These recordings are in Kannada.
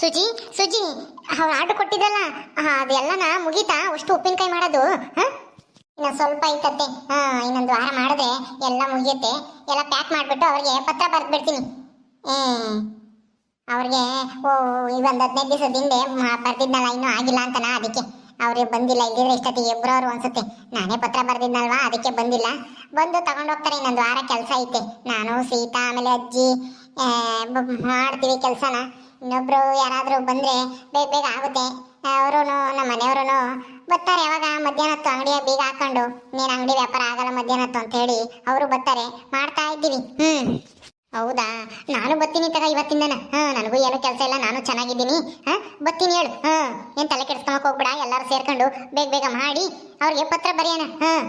ಸುಜಿ ಸುಜಿ ಅವ್ರು ಆರ್ಡರ್ ಕೊಟ್ಟಿದ್ದಲ್ಲ. ಅದೆಲ್ಲ ಅದೆಲ್ಲನ ಮುಗೀತಾ? ಅಷ್ಟು ಉಪ್ಪಿನಕಾಯಿ ಮಾಡೋದು? ಹಾಂ? ಇನ್ನು ಸ್ವಲ್ಪ ಐತತ್ತೆ ಹಾಂ, ಇನ್ನೊಂದು ವಾರ ಮಾಡಿದ್ರೆ ಎಲ್ಲ ಮುಗಿಯುತ್ತೆ. ಎಲ್ಲ ಪ್ಯಾಕ್ ಮಾಡಿಬಿಟ್ಟು ಅವ್ರಿಗೆ ಪತ್ರ ಬರೆದ್ಬಿಡ್ತೀನಿ. ಏ ಅವ್ರಿಗೆ, ಓ ಇವೊಂದು ಹದಿನೈದು ದಿವಸದ ಹಿಂದೆ ಬರ್ದಿದ್ನಲ್ಲ, ಇನ್ನೂ ಆಗಿಲ್ಲ ಅಂತನಾ ಅದಕ್ಕೆ. ಅವ್ರಿಗೆ ಬಂದಿಲ್ಲ, ಇಲ್ಲಿದ್ರೆ ಇಷ್ಟೊತ್ತಿಗೆ ಇಬ್ಬರವ್ರು ಅನ್ಸುತ್ತೆ. ನಾನೇ ಪತ್ರ ಬರ್ದಿದ್ನಲ್ವಾ, ಅದಕ್ಕೆ ಬಂದಿಲ್ಲ. ಬಂದು ತಗೊಂಡು ಹೋಗ್ತಾರೆ, ಇನ್ನೊಂದು ವಾರ ಕೆಲಸ ಐತೆ. ನಾನು, ಸೀತಾ, ಆಮೇಲೆ ಅಜ್ಜಿ ಮಾಡ್ತೀವಿ ಕೆಲಸನ. ಇನ್ನೊಬ್ರು ಯಾರಾದರೂ ಬಂದ್ರೆ ಬೇಗ ಬೇಗ ಆಗುತ್ತೆ. ಅವರು ನಮ್ಮ ಮನೆಯವರು ಬರ್ತಾರೆ ಯಾವಾಗ? ಮಧ್ಯಾಹ್ನ ಹೊತ್ತು ಅಂಗಡಿಯ ಬೀಗ ಹಾಕೊಂಡು. ನೀನು ಅಂಗಡಿ ವ್ಯಾಪಾರ ಆಗಲ್ಲ ಮಧ್ಯಾಹ್ನ ಹೊತ್ತು ಅಂತ ಹೇಳಿ ಅವರು ಬರ್ತಾರೆ. ಮಾಡ್ತಾ ಇದ್ದೀವಿ. ಹ್ಞೂ ಹೌದಾ? ನಾನು ಬರ್ತೀನಿ ತಗ ಇವತ್ತಿಂದನ. ಹಾಂ, ನನಗೂ ಏನು ಕೆಲಸ ಇಲ್ಲ. ನಾನು ಚೆನ್ನಾಗಿದ್ದೀನಿ. ಹಾಂ, ಬರ್ತೀನಿ ಹೇಳು. ಹಾಂ, ಏನು ತಲೆ ಕೆಡಿಸ್ಕೊಂಬ ಹೋಗ್ಬೇಡ. ಎಲ್ಲರೂ ಸೇರ್ಕೊಂಡು ಬೇಗ ಬೇಗ ಮಾಡಿ ಅವ್ರಿಗೆ ಪತ್ರ ಬರೆಯೋಣ. ಹಾಂ.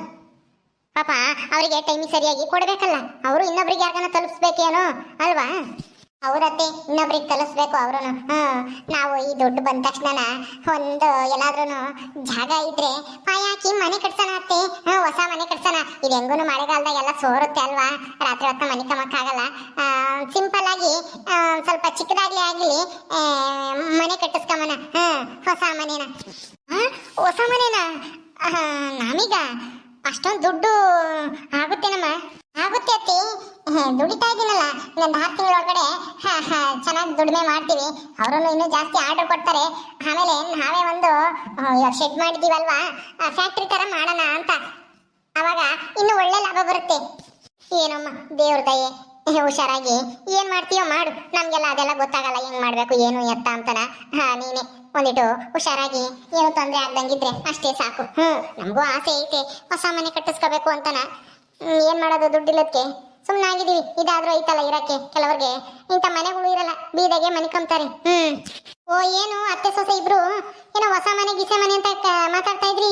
ಪಾಪ, ಅವರಿಗೆ ಟೈಮಿಗೆ ಸರಿಯಾಗಿ ಕೊಡಬೇಕಲ್ಲ. ಅವರು ಇನ್ನೊಬ್ರಿಗೆ ಯಾರಿಗಾನ ತಲುಪಿಸ್ಬೇಕೇನೋ, ಅಲ್ವಾ? ಹೌದತ್ತೆ ಇನ್ನೊಬ್ರಿಗೆ ಕಲಿಸ್ಬೇಕು ಅವರು ನಾವು ಈ ದುಡ್ಡು ಬಂದ ತಕ್ಷಣ ಒಂದು ಎಲ್ಲಾದ್ರೂ ಜಾಗ ಇದ್ರೆ ಪಾಯಾಕಿ ಮನೆ ಕಟ್ಸೋಣ ಅತ್ತೆ. ಹೊಸ ಮನೆ ಕಟ್ಸೋಣ. ಇದು ಹೆಂಗೂ ಮಳೆಗಾಲದಾಗ ಎಲ್ಲ ಸೋರುತ್ತೆ ಅಲ್ವಾ? ರಾತ್ರಿ ಹೊತ್ತ ಮನೆ ಕಮ್ಮಕ್ಕಾಗಲ್ಲ ಸಿಂಪಲ್ ಆಗಿ ಸ್ವಲ್ಪ ಚಿಕ್ಕದಾಗ್ಲಿ ಆಗ್ಲಿ ಮನೆ ಕಟ್ಟಿಸ್ಕೊಂಬನ ಹೊಸ ಮನೇನ. ಹೊಸ ಮನೇನ? ನಮೀಗ ಅಷ್ಟೊಂದು ದುಡ್ಡು ಆಗುತ್ತೇನಮ್ಮ? ಆಗುತ್ತೆ ಅತ್ತಿ. ದುಡಿತಾ ಇದ್ದೀನಲ್ಲ. ಇನ್ನೊಂದು ಆರು ತಿಂಗಳೊಳಗಡೆ ಚೆನ್ನಾಗಿ ದುಡಿಮೆ ಮಾಡ್ತೀವಿ. ಅವರನ್ನು ಇನ್ನೂ ಜಾಸ್ತಿ ಆರ್ಡರ್ ಕೊಡ್ತಾರೆ. ಆಮೇಲೆ ನಾವೇ ಒಂದು ಶೆಡ್ ಮಾಡಿದ್ದೀವಲ್ವಾ? ಫ್ಯಾಕ್ಟ್ರಿ ಥರ ಮಾಡೋಣ ಅಂತ. ಅವಾಗ ಇನ್ನೂ ಒಳ್ಳೆ ಲಾಭ ಬರುತ್ತೆ. ಏನಮ್ಮ, ದೇವ್ರ ದಯೆ. ಹುಷಾರಾಗಿ. ಏನು ಮಾಡ್ತೀಯೋ ಮಾಡು. ನಮಗೆಲ್ಲ ಅದೆಲ್ಲ ಗೊತ್ತಾಗಲ್ಲ. ಹೆಂಗ್ ಮಾಡಬೇಕು, ಏನು ಎತ್ತ ಅಂತನ ಹಾ, ನೀನೆ. ಒಂದಿಟ್ಟು ಹುಷಾರಾಗಿ ಏನು ತೊಂದರೆ ಆಗ್ದಂಗಿದ್ರೆ ಅಷ್ಟೇ ಸಾಕು. ಹ್ಮ್, ನಮಗೂ ಆಸೆ ಐತೆ. ಹೊಸ ಮನೆ ಕಟ್ಟಿಸ್ಕೋಬೇಕು ಅಂತನ. ಏನ್ ಮಾಡೋದು ದುಡ್ಡಿಲ್ಲದಕ್ಕೆ ಸುಮ್ಮನಾಗಿದೀವಿ ಇದಾದ್ರೂ ಐತಲ್ಲ ಇರಕ್ಕೆ? ಕೆಲವ್ರಿಗೆ. ಇಂಥ ಮನೆಗಳು ಇರಲ್ಲ. ಬೀದಗೆ ಮನಿಕೊಂತಾರೆ ಹ್ಮ್. ಓ, ಏನು? ಅತ್ತೆ, ಸೊಸೆ ಇಬ್ರು? ಏನೋ ಹೊಸ ಮನೆ, ಗಿಸೆ ಮನೆ ಅಂತ ಮಾತಾಡ್ತಾ ಇದ್ರಿ.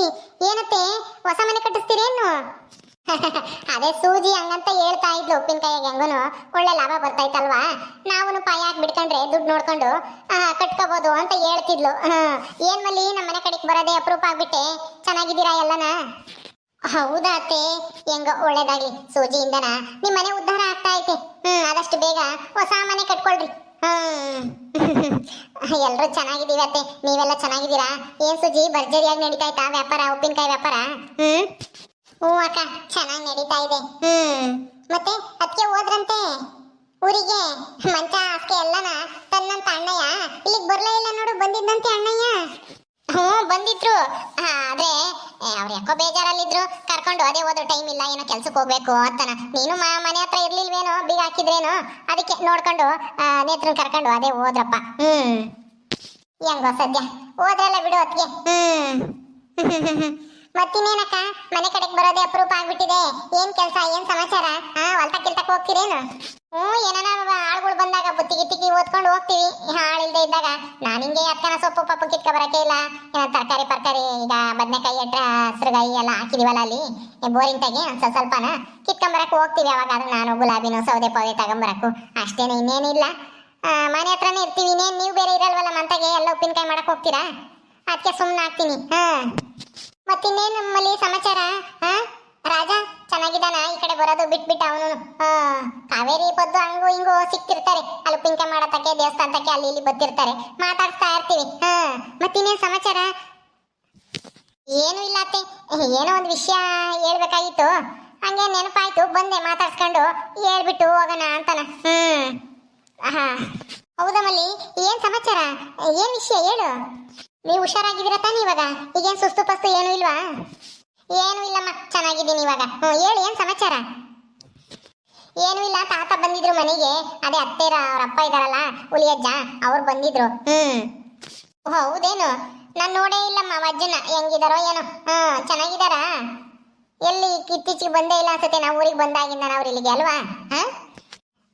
ಏನತ್ತೆ? ಹೊಸ ಮನೆ ಕಟ್ಟಿಸ್ತೀರೇನು? ಅದೇ ಸೂಜಿ ಹಂಗಂತ ಹೇಳ್ತಾ ಇದ್ಲು ಉಪ್ಪಿನಕಾಯಿಗೆ ಒಳ್ಳೆ ಲಾಭ ಬರ್ತಾ ಇತ್ತಲ್ವಾ ನಾವು ಪಾಯ ಹಾಕಿ ಬಿಡ್ಕೊಂಡ್ರೆ ದುಡ್ಡು ನೋಡ್ಕೊಂಡು ಕಟ್ಕೋಬಹುದು ಅಂತ ಹೇಳ್ತಿದ್ಲು. ಏನ್ ಮಲ್ಲಿ, ನಮ್ಮ ಮನೆ ಕಡೆಗೆ ಬರೋದೇ ಅಪರೂಪ ಆಗ್ಬಿಟ್ಟೆ. ಚೆನ್ನಾಗಿದ್ದೀರಾ ಎಲ್ಲನ? ಹೌದಾ ಅತ್ತೆ, ಹೆಂಗ ಒಳ್ಳೇದಾಗ್ಲಿ ಸೂಜಿಯಿಂದನ. ನಿಮ್ಮ ಮನೆ ಉದ್ಧಾರ ಆಗ್ತಾ ಐತೆ. ಹ್ಮ್, ಆದಷ್ಟು ಬೇಗ ಹೊಸ ಮನೆ ಕಟ್ಕೊಳ್ರಿ. ಹ್ಮ್. ಎಲ್ರು ಚೆನ್ನಾಗಿದೀವಿ ಅತ್ತೆ. ನೀವೆಲ್ಲ ಚೆನ್ನಾಗಿದ್ದೀರಾ? ಏನ್ ಸುಜಿ, ಭರ್ಜರಿಯಾಗಿ ನಡೀತಾ ಇತ್ತಾ ವ್ಯಾಪಾರ, ಉಪ್ಪಿನಕಾಯಿ ವ್ಯಾಪಾರ? ಹ್ಮ್? ಹ್ಞೂ ಅಕ್ಕ ಚೆನ್ನಾಗಿ ನಡೀತಾ ಇದೆ. ಹ್ಮ್. ಮತ್ತೆ ಅದಕ್ಕೆ ಹೋದ್ರಂತೆ? ಊರಿಗೆ? ಮಂಚ ಹಾಸಿಗೆ ಎಲ್ಲನ? ತನ್ನಂತ ಅಣ್ಣಯ್ಯ? ಇಲ್ಲಿಗೆ ಬರ್ಲೇ ಇಲ್ಲ ನೋಡು ಬಂದಿದ್ದಂತೆ ಅಣ್ಣಯ್ಯ. ಹ್ಞೂ ಬಂದಿದ್ರು. ಆದ್ರೆ ಅವ್ರು ಯಾಕೋ ಬೇಜಾರಲ್ಲಿದ್ರು. ಕರ್ಕೊಂಡು ಅದೇ ಹೋದ್ರು ಟೈಮ್ ಇಲ್ಲ ಏನೋ ಕೆಲ್ಸಕ್ಕೆ ಹೋಗ್ಬೇಕು ಅಂತನ. ನೀನು ಮಾ ಮನೆ ಹತ್ರ ಇರ್ಲಿಲ್ವೇನೋ ಬೀಗ ಹಾಕಿದ್ರೇನೋ? ಅದಕ್ಕೆ ನೋಡ್ಕೊಂಡು ನೇತ್ರ ಕರ್ಕೊಂಡು ಅದೇ ಹೋದ್ರಪ್ಪ. ಹ್ಮ್. ಹೆಂಗೋ ಸದ್ಯ? ಹೋದ್ರಲ್ಲ ಬಿಡು ಅದಕ್ಕೆ ಹ್ಮ್. ಮತ್ತಿನ್ನೇನಕ್ಕ? ಮನೆ ಕಡೆಗೆ ಬರೋದೇ ಅಪರೂಪ ಆಗ್ಬಿಟ್ಟಿದೆ. ಏನ್ ಕೆಲ್ಸ, ಏನ್ ಸಮಾಚಾರ? ಹಾ ಹೊಲ್ತ ಕಿಲ್ತಕ್ ಹೋಗ್ತೀರೇನು? ಹ್ಞೂ, ಏನಾನ ಆಳುಗಳು ಬಂದಾಗ ಬುತ್ತಿ ಗಿತ್ತಿಗೆ ಓದ್ಕೊಂಡು ಹೋಗ್ತೀವಿ. ಆಳಿಲ್ದೆ ಇದ್ದಾಗ. ನಾನು ಹಿಂಗೆ ಅಕ್ಕನ ಸೊಪ್ಪು ಪಪ್ಪು ಕಿತ್ಕ ಬರಕ್ಕೆ ಇಲ್ಲ. ಏನೋ ತರಕಾರಿ, ಪರ್ಕಾರಿ, ಈಗ ಬದನೆಕಾಯಿ ಅಟ್ರ ಹಸಿರುಗಾಯಿ ಎಲ್ಲ ಹಾಕಿದೀವಲ್ಲ ಅಲ್ಲಿ. ಬೋರಿಂಗ್ ತಾಗಿ ಸ್ವಲ್ಪ ಸ್ವಲ್ಪನ ಕಿತ್ಕೊಂಬರಕ್ಕೆ ಹೋಗ್ತೀವಿ ಯಾವಾಗಾದ್ರೂ ನಾನು, ಗುಲಾಬಿನೂ, ಸೌದೆ ಪೌದೆ ತಗೊಂಬರಕ್ಕೂ. ಅಷ್ಟೇನೆ ಇನ್ನೇನಿಲ್ಲ. ಮನೆ ಹತ್ರನೇ ಇರ್ತೀವಿ ಇನ್ನೇನು? ನೀವು ಬೇರೆ ಇರಲ್ವಲ್ಲ ಮಂತಾಗೆ? ಎಲ್ಲ ಉಪ್ಪಿನಕಾಯಿ ಮಾಡಕ್ ಹೋಗ್ತೀರಾ? ಅದಕ್ಕೆ ಸುಮ್ಮನೆ ಹಾಕ್ತೀನಿ ಹಾ. ಮತ್ತಿನ್ನೇನು ನಮ್ಮಲ್ಲಿ ಸಮಾಚಾರ? ಹಾ ರಾಜ ಚೆನ್ನಾಗಿದ್ದಾನ? ಈ ಕಡೆ ಬರೋದು ಬಿಟ್ಬಿಟ್ಟ ಅವನು. ಹಾ ಕಾವೇರಿ ಬದ್ದು ಹಂಗು ಹಿಂಗು ಸಿಕ್ತಿರ್ತಾರೆ. ಅಲ್ಲಿ ಪಿಂಕೆ ಮಾಡತಕ್ಕೆ ದೇವಸ್ಥಾನಕ್ಕೆ ಅಲ್ಲಿ ಇಲ್ಲಿ ಬರ್ತಿರ್ತಾರೆ. ಮಾತಾಡ್ತಾ ಇರ್ತೀವಿ. ಹಾ ಮತ್ತಿನ್ನೇನು ಸಮಾಚಾರ? ಏನು ಇಲ್ಲ ಅತ್ತೆ. ಏನೋ ಒಂದು ವಿಷಯ ಹೇಳ್ಬೇಕಾಗಿತ್ತು. ಹಂಗೆ ನೆನಪಾಯ್ತು. ಬಂದೆ ಮಾತಾಡ್ಸ್ಕೊಂಡು. ಹೇಳ್ಬಿಟ್ಟು ಹೋಗೋಣ ಅಂತಾನ. ಹ್ಮ್. ಹೌದಮ್ಮಲ್ಲಿ ಹೌದಾ ಮಲ್ಲಿ? ಏನ್ ಸಮಾಚಾರ? ಏನ್ ವಿಷಯ ಹೇಳು. ನೀವು ಹುಷಾರಾಗಿದ್ದೀರಾ ತಾನೇ ಇವಾಗ? ಈಗೇನು ಸುಸ್ತು ಪಸ್ತು ಏನು ಇಲ್ವಾ? ಏನು ಇಲ್ಲಮ್ಮ, ಚೆನ್ನಾಗಿದ್ದೀನಿ ಇವಾಗ. ಹ್ಞೂ ಹೇಳಿ, ಏನು ಸಮಾಚಾರ? ಏನು ಇಲ್ಲ, ತಾತ ಬಂದಿದ್ರು ಮನೆಗೆ. ಅದೇ ಅತ್ತೆರ, ಅವ್ರ ಅಪ್ಪ ಇದಾರಲ್ಲ ಹುಲಿಯಜ್ಜ ಅವ್ರು ಬಂದಿದ್ರು. ಹ್ಮ್. ಹೌದೇನು? ನಾನು ನೋಡೇ ಇಲ್ಲಮ್ಮ ಅಜ್ಜನ. ಹೆಂಗಿದಾರೋ ಏನೋ. ಹಾ ಚೆನ್ನಾಗಿದಾರಾ ಎಲ್ಲಿ ಇತ್ತೀಚೆಗೆ ಬಂದೇ ಇಲ್ಲ ಅನ್ಸುತ್ತೆ, ನಾವು ಊರಿಗೆ ಬಂದಾಗಿಂದ ಅವ್ರು ಇಲ್ಲಿಗೆ, ಅಲ್ವಾ? ಹಾ?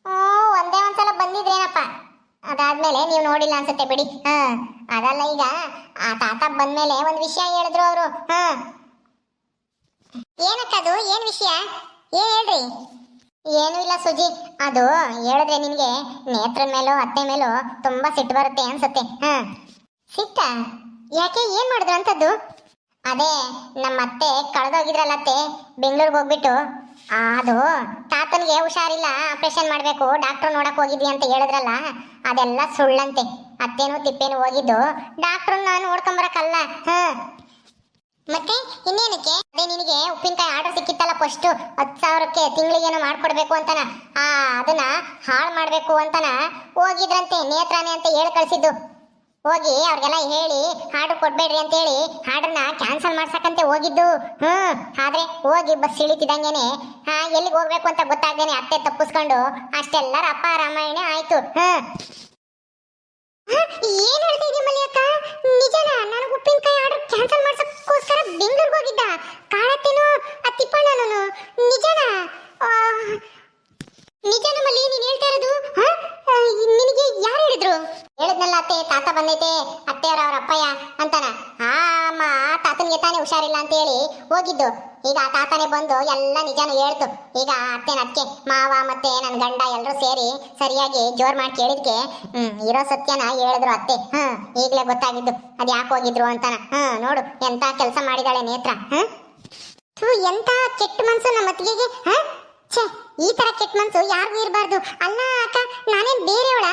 ಹ್ಞೂ ಒಂದೇ ಒಂದ್ಸಲ ಬಂದಿದ್ರೇನಪ್ಪ. ಅದಾದ್ಮೇಲೆ ನೀವು ನೋಡಿಲ್ಲ ಅನ್ಸುತ್ತೆ ಬಿಡಿ. ಹಾ, ಅದಲ್ಲ ಈಗ ಆ ತಾತ ಬಂದ್ಮೇಲೆ ಒಂದು ವಿಷಯ ಹೇಳಿದ್ರು ಅವರು. ಹಾ. ಏನಕ್ಕದು ಏನ್ ವಿಷಯ? ಏ, ಹೇಳ್ರಿ. ಏನು ಇಲ್ಲ ಸುಜಿ. ಅದು ಹೇಳಿದ್ರೆ ನಿನ್ಗೆ ನೇತ್ರ ಮೇಲೂ, ಅತ್ತೆ ಮೇಲೂ ತುಂಬಾ ಸಿಟ್ಟು ಬರುತ್ತೆ ಅನ್ಸುತ್ತೆ. ಹಾ. ಸಿಟ್ಟ? ಯಾಕೆ ಏನ್ ಮಾಡಿದ್ರು ಅಂತದ್ದು? ಅದೇ ನಮ್ಮ ಅತ್ತೆ ಕಳೆದೋಗಿದ್ರಲ್ಲ ಅತ್ತೆ, ಬೆಂಗಳೂರಿಗೆ ಹೋಗ್ಬಿಟ್ಟು ಅದು, ತಾತನಿಗೆ ಹುಷಾರಿಲ್ಲ, ಆಪರೇಷನ್ ಮಾಡಬೇಕು, ಡಾಕ್ಟರ್ ನೋಡಕ್ ಹೋಗಿದ್ವಿ ಅಂತ ಹೇಳಿದ್ರಲ್ಲ, ಅದೆಲ್ಲ ಸುಳ್ಳಂತೆ. ಅತ್ತೇನು ತಿಪ್ಪೇನು ಹೋಗಿದ್ದು, ಡಾಕ್ಟ್ರು ನಾನು ನೋಡ್ಕೊಂಬರಕ್ಕಲ್ಲ ಹಾ. ಮತ್ತೆ, ಇನ್ನೇನಕ್ಕೆ? ಅದೇ ನಿನಗೆ ಉಪ್ಪಿನಕಾಯಿ ಆರ್ಡರ್ ಸಿಕ್ಕಿತ್ತಲ್ಲ ಫಸ್ಟ್, ಹತ್ತು ಸಾವಿರಕ್ಕೆ ತಿಂಗಳಿಗೇನೋ ಮಾಡ್ಕೊಡ್ಬೇಕು ಅಂತನ. ಆ, ಅದನ್ನ ಹಾಳು ಮಾಡಬೇಕು ಅಂತನ. ಹೋಗಿದ್ರಂತೆ, ನೇತ್ರಾನೆ ಅಂತ ಹೇಳಿ ಕಳ್ಸಿದ್ದು. ಹೋಗಿ ಅವ್ರಿಗೆಲ್ಲ ಹೇಳಿ ಆರ್ಡರ್ ಕೊಡ್ಬೇಡ್ರಿ ಅಂತ ಹೇಳಿ ಆರ್ಡರ್ನ ಕ್ಯಾನ್ಸಲ್ ಮಾಡ್ಸಕಂತೆ ಹೋಗಿದ್ದು. ಹ್ಮ್, ಆದ್ರೆ ಹೋಗಿ ಬಸ್ ಇಳಿತಿದಂಗೆನೆ ಹಾ, ಎಲ್ಲಿಗೆ ಹೋಗ್ಬೇಕು ಅಂತ ಗೊತ್ತಾಗ್ದೇನೆ ಅತ್ತೆ ತಪ್ಪಿಸ್ಕೊಂಡು ಅಷ್ಟೆಲ್ಲರ ಅಪ್ಪ ರಾಮಾಯಣ ಆಯ್ತು. ಹ್ಮ್. ಏನ್ ಹೇಳ್ತಾ ಇದೀಯ ಮಲ್ಲಿಯಕ್ಕ ನಿಜನಾ, ನಾನು ಉಪ್ಪಿನಕಾಯಿ ಕ್ಯಾನ್ಸಲ್ ಮಾಡ್ಸಕ್ಕೋಸ್ಕರ ಬೆಂಗಳೂರಿಗೆ ಹೋಗಿದ್ದ. ಕಾಣತ್ತೇನೋ ಆ ತಿಪ್ಪಣ್ಣನೂ ನಿಜನಾ? ಆ, ನಮ್ಮಲ್ಲಿ ಮಲ್ಲಿ ನೀನ್ ಹೇಳ್ತಾ ಇರೋದು ನಿನಗೆ ಯಾರು ಹೇಳಿದ್ರು? ಹೇಳಿದ್ನಲ್ಲ ಅತ್ತೆ ತಾತ ಬಂದೈತೆ ಅತ್ತೆಯವರ ಅವ್ರ ಅಪ್ಪಯ್ಯ ಅಂತಾನ. ಆ ಅಮ್ಮ ಆ ತಾತನಿಗೆ ತಾನೇ ಹುಷಾರಿಲ್ಲ ಅಂತ ಹೇಳಿ ಹೋಗಿದ್ದು. ಈಗ ಆ ತಾತನೇ ಬಂದು ಎಲ್ಲ ನಿಜಾನು ಹೇಳ್ತು. ಈಗ ಅತ್ತೆ ನಕ್ಕೆ ಮಾವ ಮತ್ತೆ ನನ್ನ ಗಂಡ ಎಲ್ಲರೂ ಸೇರಿ ಸರಿಯಾಗಿ ಜೋರ್ ಮಾಡಿ ಕೇಳಿದ್ಕೆ ಹ್ಮ್ ಇರೋ ಸತ್ಯನ ಹೇಳಿದ್ರು ಅತ್ತೆ. ಹ್ಮ್ ಈಗಲೇ ಗೊತ್ತಾಗಿದ್ದು. ಅದ್ ಯಾಕೆ ಹೋಗಿದ್ರು ಅಂತಾನ. ಹ್ಮ್ ನೋಡು ಎಂತ ಕೆಲಸ ಮಾಡಿದಾಳೆ ನೇತ್ರ ಹ್ಮ್ ಎಂತ ಕೆಟ್ಟ ಮನ್ಸು ನಮ್ಮ ಅತ್ತಿಗೆಗೆ ಹ? ಛೇ, ಈ ತರ ಕೆಟ್ಟ ಮನ್ಸು ಯಾರಿಗೂ ಇರಬಾರ್ದು. ಅಲ್ಲ ಅಕ್ಕ, ನಾನೇನ್ ಬೇರೆಯವಳ?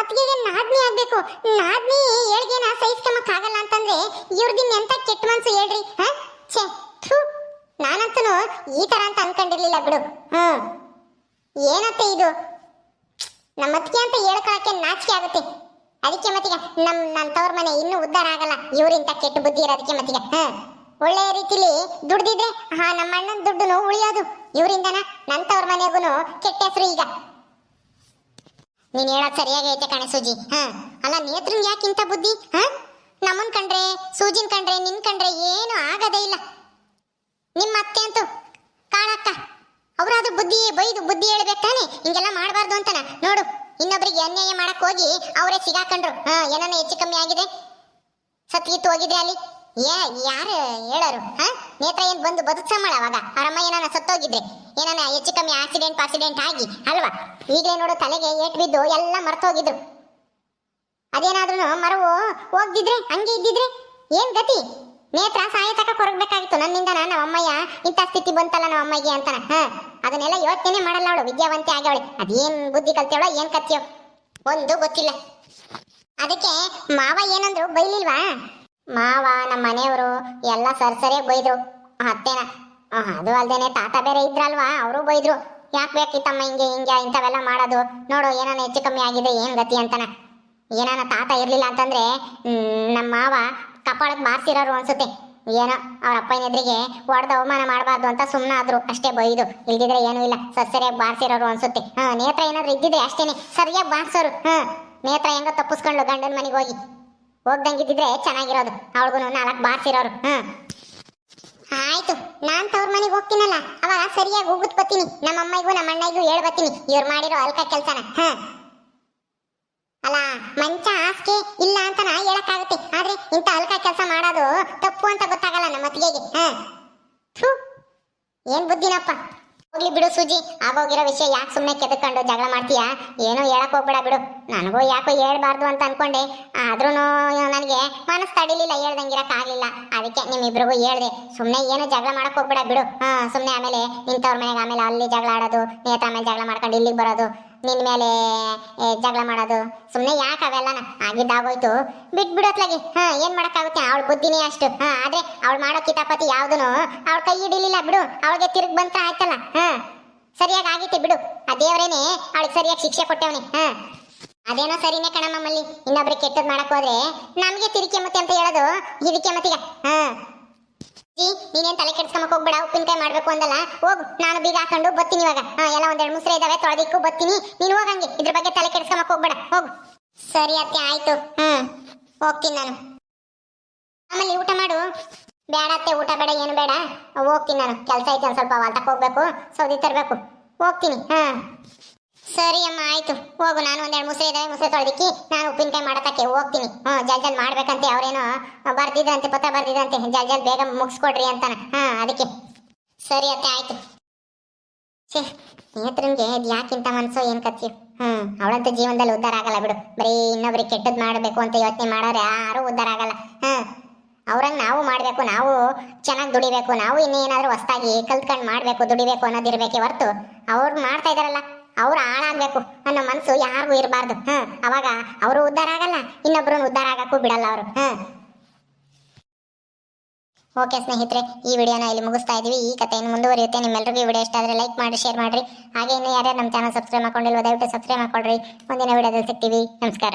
ಅತ್ತಿಗೆಗೆ ನಾದ್ನಿ ಆಗ್ಬೇಕು. ನಾದ್ನಿ ಏಳ್ಗೆನ ಸಹಿಸ್ಕೊಂಬಕ್ಕಾಗಲ್ಲ ಅಂತಂದ್ರೆ ಇವ್ರದಿನ್ ಎಂತ ಕೆಟ್ಟ ಮನ್ಸು ಹೇಳ್ರಿ, ಹ? ಛೇ ನಾನಂತೂ ಈ ತರ ಅಂತ ಅನ್ಕೊಂಡಿರ್ಲಿಲ್ಲ ಬಿಡು. ಹ್ಮ್. ಏನತ್ತೆ ಇದು? ನಮ್ಮ ಅತ್ತಿಗೆ ಅಂತ ಹೇಳ್ಕೊಳಕ್ಕೆ ನಾಚಿಕೆ ಆಗುತ್ತೆ. ಅದಕ್ಕೆ ಮತ್ತಿಗೆ ನಮ್ ನನ್ನ ತವ್ರ ಮನೆ ಇನ್ನೂ ಉದ್ದಾರ ಆಗಲ್ಲ. ಇವ್ರಿಂತ ಕೆಟ್ಟ ಬುದ್ಧಿ ಇರೋದಕ್ಕೆ ಮತ್ತಿಗೆ, ಹ? ಒಳ್ಳೆ ರೀತಿಲಿ ದುಡ್ದಿದ್ರೆ ಹಾ ನಮ್ಮ ಅಣ್ಣನ ದುಡ್ಡು ಉಳಿಯೋದು. ಇವರಿಂದನ? ನನ್ನ ತವ್ರ ಮನೆಗೂ ಕೆಟ್ಟ ಹೆಸರು ಈಗ. ನೀನ್ ಹೇಳೋದ್ ಸರಿಯಾಗಿ ಐತೆ ಕಣೆ ಸೂಜಿ. ಹಾ, ಅಲ್ಲ ನೇತ್ರನ್ ಯಾಕೆ ಇಂಥ ಬುದ್ಧಿ? ಹಾ? ನಮ್ಮನ್ ಕಂಡ್ರೆ, ಸೂಜಿನ್ ಕಂಡ್ರೆ, ನಿನ್ ಕಂಡ್ರೆ ಏನು ಆಗದೇ ಇಲ್ಲ. ನಿಮ್ಮ ಅತ್ತೆ ಅಂತೂ. ಕಾಳಕ್ಕ, ಅವರಾದ್ರೂ ಬುದ್ಧಿ, ಬೈದು ಬುದ್ಧಿ ಹೇಳ್ಬೇಕು ತಾನೆ? ಹಿಂಗೆಲ್ಲ ಮಾಡಬಾರ್ದು ಅಂತನ? ನೋಡು, ಇನ್ನೊಬ್ರಿಗೆ ಅನ್ಯಾಯ ಮಾಡಕ್ ಹೋಗಿ ಅವರೇ ಸಿಗಾಕೊಂಡ್ರು. ಹಾ ಏನನ್ನ ಹೆಚ್ಚು ಕಮ್ಮಿ ಆಗಿದೆ? ಸತ್ಗಿತ್ತು ಹೋಗಿದ್ರೆ ಅಲ್ಲಿ? ಏ ಯಾರು ಹೇಳೋರು, ಹಾ? ನೇತ್ರ ಏನ್ ಬಂದು ಬದುಕ್ಸಮ್ಮಳ ಅವಾಗ? ಅವರಮ್ಮ ಏನಾನ ಸತ್ತೋಗಿದ್ರೆ. ಏನಾನ ಹೆಚ್ಚು ಕಮ್ಮಿ ಆಕ್ಸಿಡೆಂಟ್ ಆಕ್ಸಿಡೆಂಟ್ ಆಗಿ, ಅಲ್ವಾ? ಈಗಲೇ ನೋಡು ತಲೆಗೆ ಏಟ್ ಬಿದ್ದು ಎಲ್ಲ ಮರ್ತೋಗಿದ್ರು. ಅದೇನಾದ್ರೂ ಮರವು ಹೋಗ್ದಿದ್ರೆ, ಹಂಗೆ ಇದ್ದಿದ್ರೆ? ಏನ್ ಗತಿ? ನೇತ್ರ ಸಾಯ ತಕ ಕೊರಗಬೇಕಾಗಿತ್ತು ನನ್ನಿಂದ ನಾನು ಅಮ್ಮಯ್ಯ. ಇಂಥ ಸ್ಥಿತಿ ಬಂತಲ್ಲ ನಮ್ಮ ಅಮ್ಮಗೆ ಅಂತಾನ, ಹಾ? ಅದನ್ನೆಲ್ಲ ಯೋಚನೆ ಮಾಡಲ್ಲ ಅವಳು, ವಿದ್ಯಾವಂತೆ ಆಗ್ಯವಳೆ. ಅದೇನ್ ಬುದ್ಧಿ ಕಲ್ತೇವಳ ಏನ್ ಕತ್ತಿಯೋ ಒಂದು ಗೊತ್ತಿಲ್ಲ. ಅದಕ್ಕೆ ಮಾವ ಏನಂದ್ರು ಬೈಲಿಲ್ವಾ? ಮಾವ ನಮ್ಮ ಮನೆಯವರು ಎಲ್ಲ ಸರಿ ಸರಿಯಾಗಿ ಬೈದ್ರು. ಅತ್ತೇನ ಆ, ಅದು ಅಲ್ದೇನೆ ತಾತ ಬೇರೆ ಇದ್ರಲ್ವಾ ಅವರು ಬೈದ್ರು. ಯಾಕೆ ಬೇಕಿತ್ತಮ್ಮ ಹಿಂಗೆ ಹಿಂಗೆ ಇಂಥವೆಲ್ಲ ಮಾಡೋದು. ನೋಡು ಏನಾನ ಹೆಚ್ಚು ಕಮ್ಮಿ ಆಗಿದೆ ಏನು ಗತಿ ಅಂತಾನೆ. ಏನಾನ ತಾತ ಇರಲಿಲ್ಲ ಅಂತಂದ್ರೆ ನಮ್ಮ ಮಾವ ಕಪಾಳಕ್ಕೆ ಮಾರ್ಸಿರೋರು ಅನ್ಸುತ್ತೆ. ಏನೋ ಅವ್ರ ಅಪ್ಪನ ಎದುರಿಗೆ ಹೊಡೆದ ಅವಮಾನ ಮಾಡಬಾರ್ದು ಅಂತ ಸುಮ್ಮನಾದ್ರು ಅಷ್ಟೇ ಬೈದು ಇಲ್ದಿದ್ರೆ ಏನೂ ಇಲ್ಲ. ಸರ್ ಸರಿಯಾಗಿ ಬಾರ್ಸಿರೋರು ಅನ್ಸುತ್ತೆ. ಹಾಂ ನೇತ್ರ ಏನಾದ್ರು ಇದ್ದಿದ್ರೆ ಅಷ್ಟೇನೆ. ಸರಿಯಾಗಿ ಬಾರ್ಸೋರು. ಹಾಂ ನೇತ್ರ ಹೆಂಗೋ ತಪ್ಪಿಸ್ಕೊಂಡ್ಲು ಗಂಡನ ಮನೆಗೆ ಹೋಗಿ. ಹೋಗ್ದಂಗಿದ್ದಿದ್ರೆ ಚೆನ್ನಾಗಿರೋದು. ಅವಳಿಗೂ ನಾಲ್ಕು ಬಾರ್ಸಿರೋರು. ಹ್ಮ್. ಆಯ್ತು, ನಾನ್ ತವ್ರ ಮನೆಗೆ ಹೋಗ್ತೀನಲ್ಲ, ಅವಾಗ ಸರಿಯಾಗಿ ಹೋಗುತ್ ಬತ್ತೀನಿ ನಮ್ಮ ಅಮ್ಮಗೂ ನಮ್ಮ ಅಣ್ಣಗೂ ಹೇಳ್ ಬತ್ತೀನಿ ಇವ್ರು ಮಾಡಿರೋ ಅಲ್ಕ ಕೆಲ್ಸನ. ಹ ಅಲ್ಲ, ಮಂಚ ಆಸ್ಕೆ ಇಲ್ಲ ಅಂತ ನಾ ಹೇಳಕ್ಕಾಗುತ್ತೆ. ಆದ್ರೆ ಇಂಥ ಅಲ್ಕ ಕೆಲಸ ಮಾಡೋದು ತಪ್ಪು ಅಂತ ಗೊತ್ತಾಗಲ್ಲ ನಮ್ಮ ಅತ್ತಿಗೆಗೆ ಹ ಏನ್ ಬುದ್ಧಿನಪ್ಪ. ಹೋಗ್ಲಿ ಬಿಡು ಸೂಜಿ. ಆಗೋಗಿರೋ ವಿಷಯ ಯಾಕೆ ಸುಮ್ಮನೆ ಕೆದಕೊಂಡು ಜಗಳ ಮಾಡ್ತೀಯಾ? ಏನೋ ಹೇಳಕ್ ಹೋಗ್ಬೇಡ ಬಿಡು. ನನಗೂ ಯಾಕೋ ಹೇಳ್ಬಾರ್ದು ಅಂತ ಅನ್ಕೊಂಡೆ. ಆದ್ರೂ ನನಗೆ ಮನಸ್ಸು ತಡಿಲಿಲ್ಲ, ಹೇಳ್ದಂಗಿರಕ್ ಆಗ್ಲಿಲ್ಲ. ಅದಕ್ಕೆ ನಿಮ್ಮಿಬ್ರಿಗೂ ಹೇಳ್ದೆ. ಸುಮ್ಮನೆ ಏನು ಜಗಳ ಮಾಡಕ್ ಹೋಗ್ಬೇಡ ಬಿಡು. ಹಾ ಸುಮ್ಮನೆ ಆಮೇಲೆ ನಿಂತವ್ರ ಮನೆಗೆ ಆಮೇಲೆ ಅಲ್ಲಿ ಜಗಳ ಆಡೋದು, ನೇತ ಆಮೇಲೆ ಜಗಳ ಮಾಡ್ಕೊಂಡು ಇಲ್ಲಿಗೆ ಬರೋದು. ನಿನ್ ಮೇಲೆ ಜಗಳ ಮಾಡೋದು. ಸುಮ್ಮನೆ ಯಾಕೆ ಅವೆಲ್ಲನ ಆಗಿದ್ದಾಗೋಯ್ತು. ಬಿಟ್ಬಿಡೋತ್ಲಾಗಿ ಹಾ, ಏನ್ ಮಾಡೋಕ್ಕಾಗುತ್ತೆ? ಅವಳ ಬುದ್ಧಿನೇ ಅಷ್ಟು. ಹಾ, ಆದ್ರೆ ಅವಳು ಮಾಡೋ ಕಿತಾಪತಿ ಯಾವ್ದನು ಅವಳ ಕೈ ಹಿಡಿಲಿಲ್ಲ. ಬಿಡು, ಅವಳಿಗೆ ತಿರುಗ್ ಬಂತ ಆಯ್ತಲ್ಲ. ಹಾ, ಸರಿಯಾಗಿ ಆಗಿತ್ತೆ, ಬಿಡು. ಆ ದೇವರೇನೆ ಅವಳಿಗೆ ಸರಿಯಾಗಿ ಶಿಕ್ಷೆ ಕೊಟ್ಟವನೆ. ಹಾ. ಅದೇನೋ ಸರಿನೇ ಕಣಮ್ಮ ಮಲ್ಲಿ. ಇನ್ನೊಬ್ರಿಗೆ ಕೆಟ್ಟದ್ ಮಾಡಕ್ ಹೋದ್ರೆ ನಮ್ಗೆ ತಿರಿಕೆ ಮತ್ತೆ ಅಂತ ಹೇಳೋದು, ಇದಕ್ಕೆ ಮತ್ತೀಗ. ಹಾ. ನೀನೇನ್ ತಲೆ ಕೆಡ್ಸ್ಕೊಂಬಕ್ ಹೋಗ್ಬೇಡ, ಉಪ್ಪಿನಕಾಯಿ ಮಾಡ್ಬೇಕು ಅಂದಲ್ಲ? ಹೋಗು, ನಾನು ಬೀಗ ಹಾಕೊಂಡು ಬತ್ತೀನಿ ಇವಾಗ. ಹಾ, ಎಲ್ಲ ಒಂದೆರಡು ಮುಸ್ರೆ ಇದಾವೆ, ತೊಳೆದಿಕ್ಕು ಬತ್ತೀನಿ. ನೀನು ಹೋಗಂಗೆ ಇದ್ರ ಬಗ್ಗೆ ತಲೆ ಕೆಡ್ಸ್ಕೊಂಬಕ್ ಹೋಗ್ಬೇಡ, ಹೋಗು. ಸರಿ ಅತ್ತೆ, ಆಯ್ತು. ಹ್ಮ್, ಹೋಗ್ತೀನಿ ನಾನು. ಆಮೇಲೆ ಊಟ ಮಾಡು. ಬೇಡ ಅತ್ತೆ, ಊಟ ಬೇಡ, ಏನು ಬೇಡ. ಹೋಗ್ತೀನಿ ನಾನು. ಕೆಲಸ ಐತೆ ಒಂದ್ ಸ್ವಲ್ಪ ಹೊಲ್ತಕ್ಕೆ ಹೋಗ್ಬೇಕು, ಸೌದಿ ತರಬೇಕು. ಹೋಗ್ತೀನಿ, ಹಾ. ಸರಿ ಅಮ್ಮ, ಆಯ್ತು. ಹೋಗು, ನಾನು ಒಂದೆರಡು ಮುಸ್ರೆ ಇದಾವೆ ಮುಸ್ರೆ ತೊಳೆದಿಕ್ಕಿ ನಾನು ಉಪ್ಪಿನಕಾಯಿ ಮಾಡತಕ್ಕೆ ಹೋಗ್ತೀನಿ. ಹ್ಞೂ ಜಲ್ ಜಲ್ ಮಾಡ್ಬೇಕಂತೆ, ಅವ್ರೇನೋ ಬರ್ದಿದ್ರಂತೆ ಪತ್ರ ಬರ್ದಿದ್ರಂತೆ ಜಲ್ ಜಲ್ ಬೇಗ ಮುಗಿಸ್ಕೊಡ್ರಿ ಅಂತಾನ. ಹಾ, ಅದಕ್ಕೆ. ಸರಿ ಅತ್ತೆ, ಆಯ್ತು. ಛೇ ನೇತ್ರನ್ಗೆ ಇದು ಯಾಕಿಂತ ಮನಸ್ಸು ಏನ್ ಕತ್ತಿ ಹ್ಮ್, ಅವಳಂತೂ ಜೀವನದಲ್ಲಿ ಉದ್ಧಾರ ಆಗಲ್ಲ ಬಿಡು. ಬರೀ ಇನ್ನೊಬ್ರಿಗೆ ಕೆಟ್ಟದ್ ಮಾಡಬೇಕು ಅಂತ ಯೋಚನೆ ಮಾಡೋರು ಯಾರೂ ಉದ್ಧಾರ ಆಗಲ್ಲ. ಹ್ಮ್, ಅವ್ರನ್ನ ನಾವು ಮಾಡ್ಬೇಕು, ನಾವು ಚೆನ್ನಾಗಿ ದುಡಿಬೇಕು, ನಾವು ಇನ್ನೇನಾದ್ರೂ ಹೊಸ್ದಾಗಿ ಕಲ್ತ್ಕೊಂಡು ಮಾಡ್ಬೇಕು, ದುಡಿಬೇಕು ಅನ್ನೋದಿರ್ಬೇಕೆ ಹೊರ್ತು. ಅವ್ರು ಮಾಡ್ತಾ ಇದಾರಲ್ಲ. ಅವ್ರು ಹಾಳಾಗ್ಬೇಕು ಅನ್ನೋ ಮನಸ್ಸು ಯಾರಿಗೂ ಇರಬಾರ್ದು. ಹಾ, ಅವಾಗ ಅವರು ಉದ್ಧಾರ ಆಗಲ್ಲ ಇನ್ನೊಬ್ರನ್ನ ಉದ್ಧಾರ ಆಗಕ್ಕೂ ಬಿಡಲ್ಲ ಅವರು. ಹಾ. ಓಕೆ ಸ್ನೇಹಿತರೆ, ಈ ವಿಡಿಯೋನ ಇಲ್ಲಿ ಮುಗಿಸ್ತಾ ಇದೀವಿ. ಈ ಕಥೆಯನ್ನು ಮುಂದುವರಿಯುತ್ತೆ. ನಿಮ್ಮೆಲ್ಲರಿಗೂ ಈ ವಿಡಿಯೋ ಇಷ್ಟ ಆದರೆ ಲೈಕ್ ಮಾಡಿ, ಶೇರ್ ಮಾಡಿರಿ. ಹಾಗೆ ಇನ್ನು ಯಾರ್ಯಾರು ನಮ್ಮ ಚಾನಲ್ ಸಬ್ಸ್ಕ್ರೈಬ್ ಮಾಡ್ಕೊಂಡಿಲ್ವೋ, ದಯವಿಟ್ಟು ಸಬ್ಸ್ಕ್ರೈಬ್ ಮಾಡ್ಕೊಳ್ರಿ. ಮುಂದಿನ ವಿಡಿಯೋದಲ್ಲಿ ಸಿಗ್ತೀವಿ. ನಮಸ್ಕಾರ.